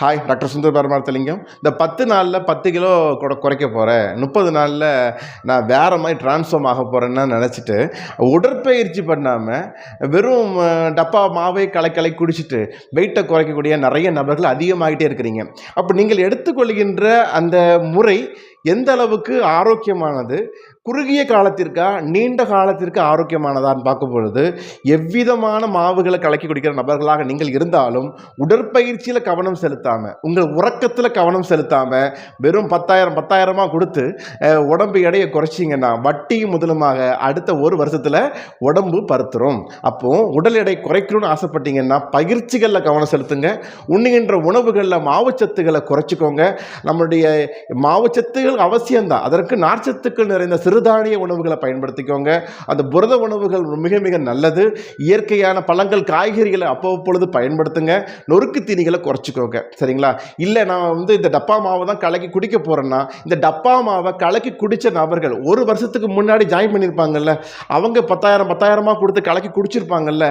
Hi doctor Sundar Paramarthalingam. இந்த பத்து நாளில் பத்து கிலோ கூட குறைக்க போகிறேன் முப்பது நாளில் நான் வேறு மாதிரி ட்ரான்ஸ்ஃபார்ம் ஆக போகிறேன்னு நினச்சிட்டு உடற்பயிற்சி பண்ணாமல் வெறும் டப்பா மாவை கலக்கலை குடிச்சிட்டு வெயிட்டை குறைக்கக்கூடிய நிறைய நபர்கள் அதிகமாகிட்டே இருக்கிறீங்க. அப்போ நீங்கள் எடுத்துக்கொள்கின்ற அந்த முறை எந்த அளவுக்கு ஆரோக்கியமானது? குறுகிய காலத்திற்கா நீண்ட காலத்திற்கு ஆரோக்கியமானதான்னு பார்க்கும் பொழுது எவ்விதமான மாவுகளை கலக்கி குடிக்கிற நபர்களாக நீங்கள் இருந்தாலும் உடற்பயிற்சியில் கவனம் செலுத்தாமல் உங்கள் உறக்கத்தில் கவனம் செலுத்தாமல் வெறும் பத்தாயிரம் பத்தாயிரமாக கொடுத்து உடம்பு எடையை குறைச்சிங்கன்னா வட்டியும் முதலுமாக அடுத்த ஒரு வருஷத்தில் உடம்பு பருத்துரும். அப்போ உடல் எடை குறைக்கணும்னு ஆசைப்பட்டீங்கன்னா பயிற்சிகளில் கவனம் செலுத்துங்க. உண்ணுகின்ற உணவுகளில் மாவுச்சத்துக்களை குறைச்சிக்கோங்க. நம்மளுடைய மாவுச்சத்துகள் அவசியம்தான். அதற்கு நார்ச்சத்துக்கள் நிறைந்த சிறுதானிய உணவுகளை பயன்படுத்திக்கோங்க. அந்த புரத உணவுகள் மிக மிக நல்லது. இயற்கையான பழங்கள் காய்கறிகளை அப்பப்பொழுது பயன்படுத்துங்க. நொறுக்கு தீனிகளை குறைச்சிக்கோங்க. சரிங்களா? இல்லை நான் வந்து இந்த டப்பா மாவை தான் கலக்கி குடிக்க போகிறேன்னா இந்த டப்பா மாவை கலக்கி குடித்த நபர்கள் ஒரு வருஷத்துக்கு முன்னாடி ஜாயின் பண்ணியிருப்பாங்கல்ல அவங்க பத்தாயிரம் பத்தாயிரமாக கொடுத்து கலக்கி குடிச்சிருப்பாங்கல்ல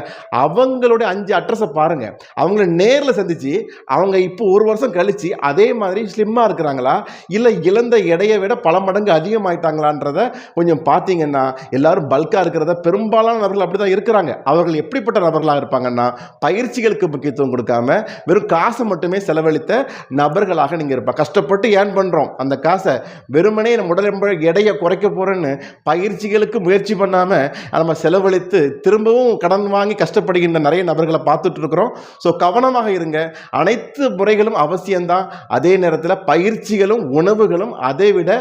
அவங்களுடைய அஞ்சு அட்ரஸை பாருங்கள் அவங்கள நேரில் சந்திச்சு அவங்க இப்போ ஒரு வருஷம் கழித்து அதே மாதிரி ஸ்லிம்மாக இருக்கிறாங்களா? இல்லை இழந்த எடையை விட பல மடங்கு அதிகமாயிட்டாங்களான்றத கொஞ்சம் பார்த்தீங்கன்னா எல்லாரும் பல்காக இருக்கிறத பெரும்பாலான நபர்கள் அப்படி தான் இருக்கிறாங்க. அவர்கள் எப்படிப்பட்ட நபர்களாக இருப்பாங்கன்னா பயிற்சிகளுக்கு முக்கியத்துவம் கொடுக்காம வெறும் காசை மட்டுமே செலவழித்த நபர்களாக நீங்கள் இருப்பா கஷ்டப்பட்டு ஏன் பண்ணுறோம் அந்த காசை வெறுமனே நம்ம உடல் எடையை குறைக்க போகிறேன்னு பயிற்சிகளுக்கு முயற்சி பண்ணாமல் நம்ம செலவழித்து திரும்பவும் கடன் வாங்கி கஷ்டப்படுகின்ற நிறைய நபர்களை பார்த்துட்டு இருக்கிறோம். ஸோ கவனமாக இருங்க. அனைத்து முறைகளும் அவசியம்தான். அதே நேரத்தில் பயிற்சிகளும் உணவுகளும் அதை விட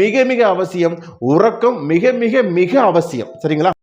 மிக மிக அவசியம் உறக்கம் மிக மிக மிக அவசியம். சரிங்களா?